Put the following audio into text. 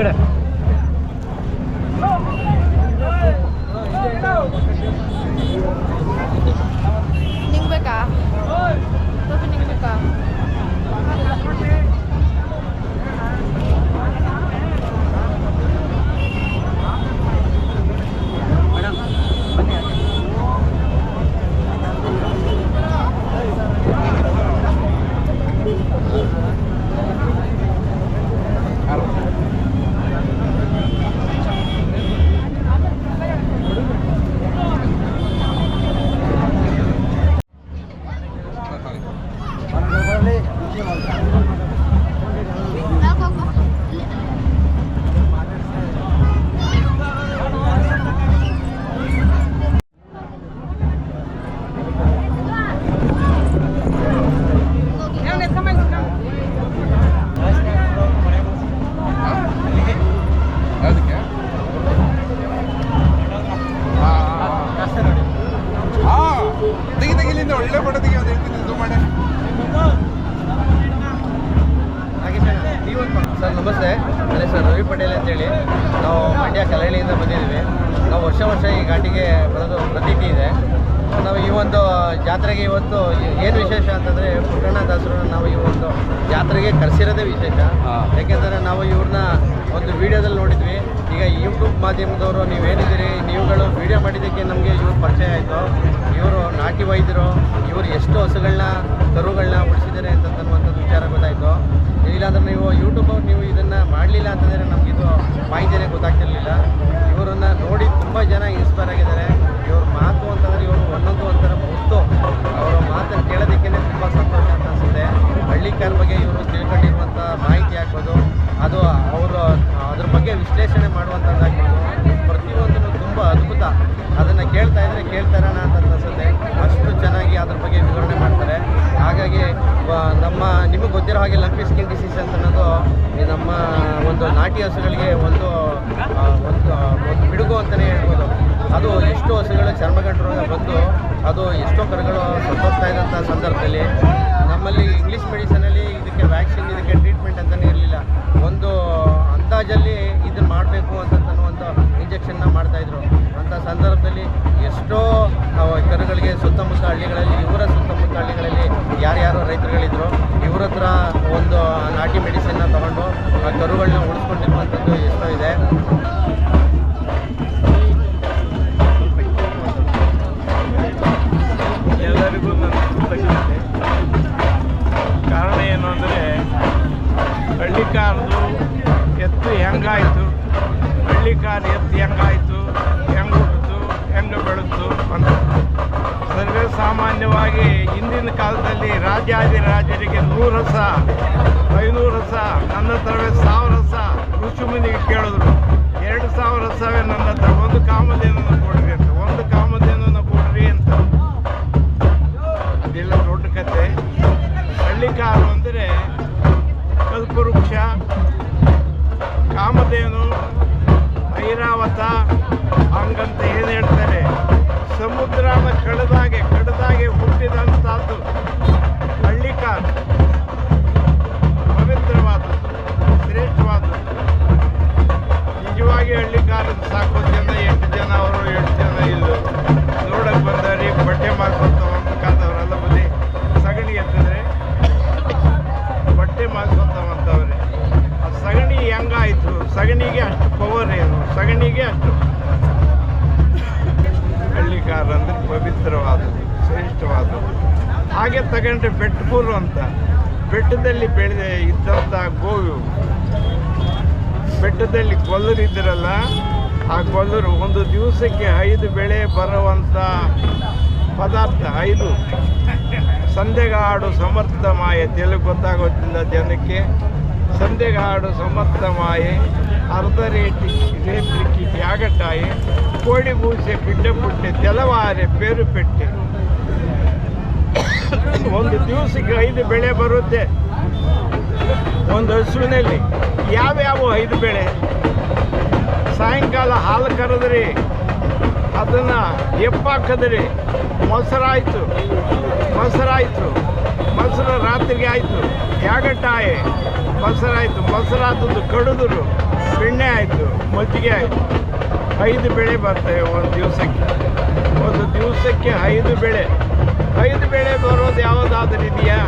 くる。ಸರ್ ನಮಸ್ತೆ. ನನ್ನ ಸರ್ ರವಿ ಪಟೇಲ್ ಅಂತೇಳಿ. ನಾವು ಮಂಡ್ಯ ಕಲಹಳ್ಳಿಯಿಂದ ಬಂದಿದ್ದೀವಿ. ನಾವು ವರ್ಷ ವರ್ಷ ಈ ಘಾಟಿಗೆ ಬರೋದು ಪ್ರತೀತಿ ಇದೆ. ನಾವು ಈ ಒಂದು ಜಾತ್ರೆಗೆ ಇವತ್ತು ಏನು ವಿಶೇಷ ಅಂತಂದರೆ ಪುಟ್ಟಣ್ಣ ದಾಸರನ್ನ ನಾವು ಈ ಒಂದು ಜಾತ್ರೆಗೆ ಕರೆಸಿರೋದೇ ವಿಶೇಷ. ಯಾಕೆಂದರೆ ನಾವು ಇವ್ರನ್ನ ಒಂದು ವಿಡಿಯೋದಲ್ಲಿ ನೋಡಿದ್ವಿ. ಈಗ ಯೂಟ್ಯೂಬ್ ಮಾಧ್ಯಮದವರು ನೀವೇನಿದ್ದೀರಿ ನೀವುಗಳು ವಿಡಿಯೋ ಮಾಡಿದ್ದಕ್ಕೆ ನಮಗೆ ಇವ್ರ ಪರಿಚಯ ಆಯಿತು. ಇವರು ನಾಟಿ ವೈದ್ಯರು ಇವರು ಎಷ್ಟು ಹಸುಗಳನ್ನ ಕರುಗಳನ್ನ ಉಳಿಸಿದ್ದಾರೆ ಅಂತ ಅನ್ನುವಂಥದ್ದು ವಿಚಾರ ಗೊತ್ತಾಯಿತು. ಇಲ್ಲಾಂದ್ರೆ ನೀವು ಯೂಟ್ಯೂಬ್ ನೀವು ಇದನ್ನು ಮಾಡಲಿಲ್ಲ ಅಂತಂದರೆ ನಮಗಿದು ಮಾಹಿತಿನೇ ಗೊತ್ತಾಗ್ತಿರ್ಲಿಲ್ಲ. ಇವರನ್ನು ನೋಡಿ ತುಂಬ ಜನ ಇನ್ಸ್ಪೈರ್ ಆಗಿದ್ದಾರೆ. ಇವ್ರ ಮಾತು ಅಂತಂದರೆ ಇವರು ಒಂದೊಂದು ಒಂಥರ ಮುತ್ತು ಅವರ ಮಾತನ್ನು ಕೇಳೋದಕ್ಕೆ ತುಂಬ ಸಂತೋಷ ಅಂತ ಅನಿಸುತ್ತೆ. ಹಳ್ಳಿಕಾರ ಬಗ್ಗೆ ಇವರು ತಿಳ್ಕೊಂಡಿರುವಂಥ ಮಾಹಿತಿ ಆಗ್ಬೋದು. ಅದು ಅವರು, ಅದ್ರ ಬಗ್ಗೆ ವಿಶ್ಲೇಷಣೆ ಮಾಡುವಂಥದ್ದಾಗ್ಬೋದು ಪ್ರತಿಯೊಂದನ್ನು ತುಂಬ ಅದ್ಭುತ. ಅದನ್ನು ಕೇಳ್ತಾ ಇದ್ರೆ ಕೇಳ್ತಾ ಇರೋಣ ಅಂತ ಅನಿಸುತ್ತೆ. ಅಷ್ಟು ಚೆನ್ನಾಗಿ ಅದ್ರ ಬಗ್ಗೆ ವಿವರಣೆ ಮಾಡ್ತಾರೆ. ಹಾಗಾಗಿ ನಮ್ಮ, ನಿಮಗೆ ಗೊತ್ತಿರೋ ಹಾಗೆ ಲಂಪಿ ಸ್ಕಿನ್ ಡಿಸೀಸ್ ಅಂತ ಅನ್ನೋದು ನಮ್ಮ ಒಂದು ನಾಟಿ ಹಸುಗಳಿಗೆ ಒಂದು ಒಂದು ಒಂದು ಪಿಡುಗು ಅಂತಲೇ ಹೇಳ್ಬೋದು. ಅದು ಎಷ್ಟೋ ಹಸುಗಳು ಚರ್ಮಗಂಟು ರೋಗ ಬಂದು ಅದು ಎಷ್ಟೋ ಕರುಗಳು ಸತ್ತೋಗ್ತಾ ಇದ್ದಂಥ ಸಂದರ್ಭದಲ್ಲಿ ನಮ್ಮಲ್ಲಿ ಇಂಗ್ಲೀಷ್ ಮೆಡಿಸನಲ್ಲಿ ಇದಕ್ಕೆ ವ್ಯಾಕ್ಸಿನ್ ಇದಕ್ಕೆ ಟ್ರೀಟ್ಮೆಂಟ್ ಅಂತಲೇ ಇರಲಿಲ್ಲ. ಒಂದು ಅಂದಾಜಲ್ಲಿ ಇದನ್ನು ಮಾಡಬೇಕು ಅಂತ ಅನ್ನುವಂಥ ಇಂಜೆಕ್ಷನ್ನ ಮಾಡ್ತಾಯಿದ್ರು ಅಂಥ ಸಂದರ್ಭದಲ್ಲಿ ಎಷ್ಟೋ ಕರುಗಳಿಗೆ ಸುತ್ತಮುತ್ತ ಹಳ್ಳಿಗಳಲ್ಲಿ, ಇವರ ಸುತ್ತಮುತ್ತ ಹಳ್ಳಿಗಳಲ್ಲಿ ಯಾರ್ಯಾರು ರೈತರುಗಳಿದ್ರು. ಇವ್ರ ಹತ್ರ ಒಂದು ನಾಟಿ ಮೆಡಿಸಿನ್ನ ತಗೊಂಡು ಆ ಕರುಗಳನ್ನ ಉಳಿಸ್ಕೊಂಡಿರುವಂಥದ್ದು ಎಷ್ಟೋ ಇದೆ. ಹಿಂದಿನ ಕಾಲದಲ್ಲಿ ರಾಜಾದಿರಾಜರಿಗೆ ನೂರು ರಸ, ಐನೂರು ರಸ, ನನ್ನ ಹತ್ರವೇ ಸಾವಿರ ರಸ ಋಷಿಮುನಿಗೆ ಕೇಳಿದ್ರು. ಎರಡು ಸಾವಿರ ರಸವೇ ನನ್ನ ಹತ್ರ, ಒಂದು ಕಾಮಧೇನನ್ನು ಕೊಡ್ರಿ ಅಂತ. ಒಂದು ಕಾಮಧೇನನ್ನು ಕೊಡ್ರಿ ಅಂತ. ಇದೆಲ್ಲ ದೊಡ್ಡ ಕತೆ. ಹಳ್ಳಿಕಾರು ಅಂದರೆ ಕಲ್ಪವೃಕ್ಷ, ಕಾಮಧೇನು, ಐರಾವತ, ಹಂಗಂತ ಏನು ಹೇಳ್ತಾರೆ? ಸಾಕೋ ಜನ ಎಂಟು ಜನ ಅವರು ಎಂಟು ಜನ ಇಲ್ಲೋ ನೋಡಕ್ಕೆ ಬಂದವ್ರಿ ಬಟ್ಟೆ ಮಾಡ್ಕೊಂತ ಕಾದವರೆಲ್ಲ ಬರೀ ಸಗಣಿ ಎತ್ತಿದ್ರೆ ಬಟ್ಟೆ ಮಾಡ್ಕೊಂತವಂತವ್ರೆ ಆ ಸಗಣಿ ಹೆಂಗಾಯಿತು ಸಗಣಿಗೆ ಅಷ್ಟು ಪವರ್ ಏನು ಸಗಣಿಗೆ ಅಷ್ಟು ಹಳ್ಳಿಕಾರ ಅಂದ್ರೆ ಪವಿತ್ರವಾದದ್ದು ಶ್ರೇಷ್ಠವಾದದ್ದು ಹಾಗೆ ತಗೊಂಡ್ರೆ ಬೆಟ್ಟಪೂರು ಅಂತ ಬೆಟ್ಟದಲ್ಲಿ ಬೆಳೆದ ಇದ್ದಂಥ ಗೋವು ಬೆಟ್ಟದಲ್ಲಿ ಕೊಲ್ಲರಿದ್ದರಲ್ಲ ಕೊಲ್ಲರು ಒಂದು ದಿವಸಕ್ಕೆ ಐದು ಬೆಳೆ ಬರುವಂಥ ಪದಾರ್ಥ, ಐದು. ಸಂದೆಗಾಡು ಸಮರ್ಥ ಮಾಯೆ. ತೆಲುಗು ಗೊತ್ತಾಗೋದಿಲ್ಲ ಜನಕ್ಕೆ ಸಂದೆಗಾಡು ಸಮರ್ಥ ಮಾಯೆ, ಅರ್ಧ ರೇಟಿ ರೇಪ್ಲಿಕ್ಕಿ ತ್ಯಾಗಟಾಯಿ ಕೋಳಿ ಬೂಸೆ ಬಿಡ್ಡ ಪುಟ್ಟೆ, ತೆಲವಾರೆ, ಪೇರು ಪೆಟ್ಟೆ. ಒಂದು ದಿವಸಕ್ಕೆ ಐದು ಬೆಳೆ ಬರುತ್ತೆ. ಒಂದು ಹಸುವಿನಲ್ಲಿ. ಯಾವ್ಯಾವ ಐದು ಬೆಳೆ? ಸಾಯಂಕಾಲ ಹಾಲು ಕರೆದ್ರಿ, ಅದನ್ನು ಎಪ್ಪಾಕಿದ್ರಿ. ಮೊಸರಾಯಿತು ಮೊಸರಾಯಿತು, ಮೊಸರು ರಾತ್ರಿಗೆ ಆಯಿತು. ಯಾಗಟ್ಟಾಯಿ ಮೊಸರಾಯಿತು, ಮೊಸರಾದದ್ದು ಕಡಿದ್ರು, ಬೆಣ್ಣೆ ಆಯಿತು, ಮಜ್ಜಿಗೆ ಆಯಿತು. ಐದು ಬೆಳೆ ಬರ್ತವೆ ಒಂದು ದಿವಸಕ್ಕೆ. ಒಂದು ದಿವಸಕ್ಕೆ ಐದು ಬೆಳೆ. ಐದು ಬೆಳೆ ಬರೋದು ಯಾವುದಾದ್ರೂ ಇದೆಯಾ?